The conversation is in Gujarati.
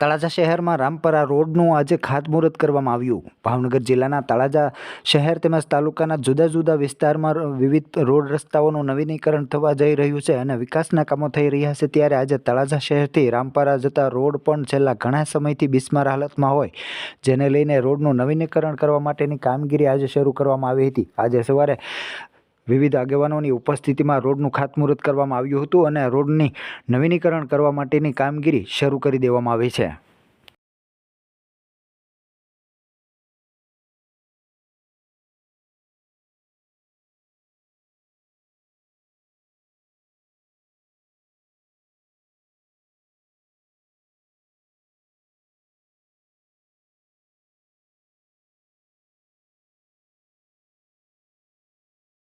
તળાજા શહેરમાં રામપરા રોડનું આજે ખાતમુહૂર્ત કરવામાં આવ્યું. ભાવનગર જિલ્લાના તળાજા શહેર તેમજ તાલુકાના જુદા જુદા વિસ્તારમાં વિવિધ રોડ રસ્તાઓનું નવીનીકરણ થવા જઈ રહ્યું છે અને વિકાસના કામો થઈ રહ્યા છે ત્યારે આજે તળાજા શહેરથી રામપરા જતા રોડ પણ છેલ્લા ઘણા સમયથી બિસ્માર હાલતમાં હોય, જેને લઈને રોડનું નવીનીકરણ કરવા માટેની કામગીરી આજે શરૂ કરવામાં આવી હતી. આજે સવારે વિવિધ આગેવાનોની ઉપસ્થિતિમાં રોડનું ખાતમુહૂર્ત કરવામાં આવ્યું હતું અને રોડની નવીનીકરણ કરવા માટેની કામગીરી શરૂ કરી દેવામાં આવી છે.